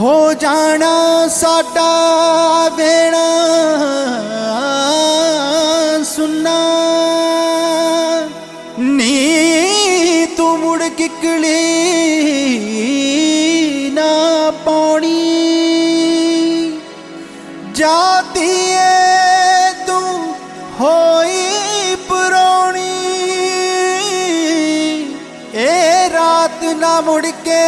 ਹੋ ਜਾਣਾ ਸਾਡਾ ਵੇਣਾ ਸੁਨਾ। ਨੀ ਤੂੰ ਮੁੜ ਕਿਕਲੀ ਨਾ ਪਾਉਣੀ। ਜਾਤੀ ਏ ਤੂੰ ਹੋਈ ਪੁਰਾਣੀ। ਇਹ ਰਾਤ ਨਾ ਮੁੜ ਕੇ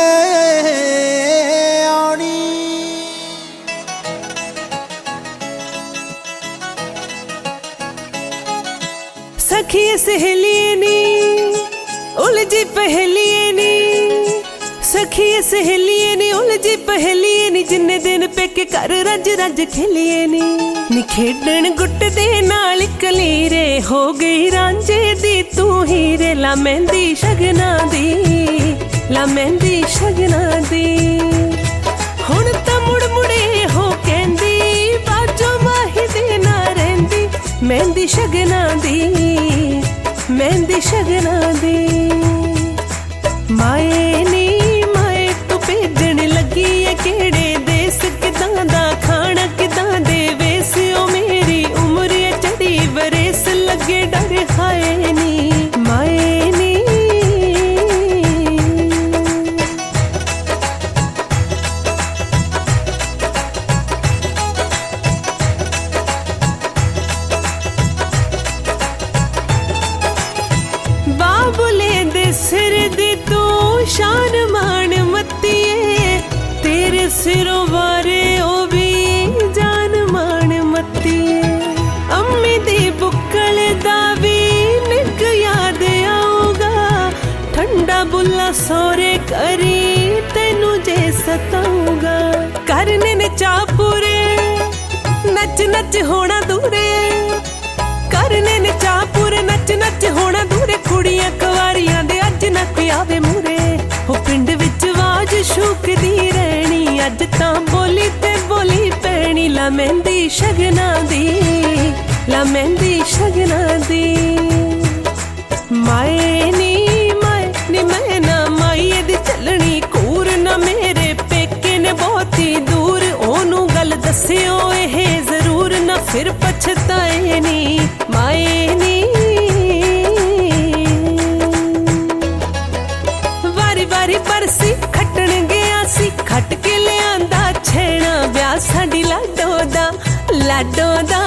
सखी सहेलिए नी उलझी पहेलिए नी सखी सहेलिए नी उलझी पहेलिए नी ਜਿੰਨੇ ਦਿਨ ਪੇਕੇ ਘਰ ਰੱਜ ਰੱਜ ਖੇਲੀਏ ਨੀ ਨੀ ਖੇਡਣ ਗੁੱਟ ਦੇ ਨਾਲ ਕਲੀਰੇ ਹੋ ਗਈ ਰਾਂਝੇ ਦੀ ਤੂੰ ਹੀਰੇ ਲਾ ਮਹਿੰਦੀ ਸ਼ਗਨਾ ਦੀ ਲਾ ਮਹਿੰਦੀ ਸ਼ਗਨਾ ਦੀ ਹੁਣ ਤਾਂ ਮੁੜ ਮੁੜੇ ਹੋ ਕਹਿੰਦੀ ਬਾਜੋ ਮਾਹੀ ਦੇ ਨਾ ਰਹਿੰਦੀ ਮਹਿੰਦੀ ਸ਼ਗਨਾ ਦੀ ਮਹਿੰਦੀ ਸ਼ਗਨਾ ਦੀ ਸਿਰੋਂ ਵਾਰੇ ਉਹ ਵੀ ਜਾਨ ਮਾਣ ਮੱਤੀਏ। ਅੰਮੀ ਦੀ ਬੁੱਕਲ ਦਾ ਵੀ ਨਿੱਕ ਯਾਦ ਆਊਗਾ। ਠੰਡਾ ਬੁੱਲਾ ਸੋਰੇ ਕਰੀ ਤੈਨੂੰ ਜੇ ਸਤਾਊਗਾ। ਕਰਨੇ ਨੇ ਚਾਹ ਪੂਰੇ ਨੱਚ ਨੱਚ ਹੋਣਾ ਦੂਰੇ। ਕਰਨੇ ਨੇ ਚਾਹ ਪੂਰੇ ਨੱਚ ਨੱਚ ਹੋਣਾ ਦੂਰੇ। ਕੁੜੀਆਂ ਕੁਵਾਰੀਆਂ ਦੇ ਲਾ ਮਹਿੰਦੀ ਸ਼ਗਨਾ ਦੀ ਲਾ ਮਹਿੰਦੀ ਸ਼ਗਨਾ ਦੀ ਮਾਏ ਨੀ ਮਾਏ ਨੀ ਮੈਂ ਨਾ ਮਾਈਏ ਦੀ ਚੱਲਣੀ ਕੂਰ ਨਾ ਮੇਰੇ ਪੇਕੇ ਨੇ ਬਹੁਤੀ ਦੂਰ ਉਹਨੂੰ ਗੱਲ ਦੱਸਿਓ ਇਹ ਜ਼ਰੂਰ ਨਾ ਫਿਰ ਪਛਤਾਏ ਨੀ ਮਾਏ ಲಡ್ಡೋದಾ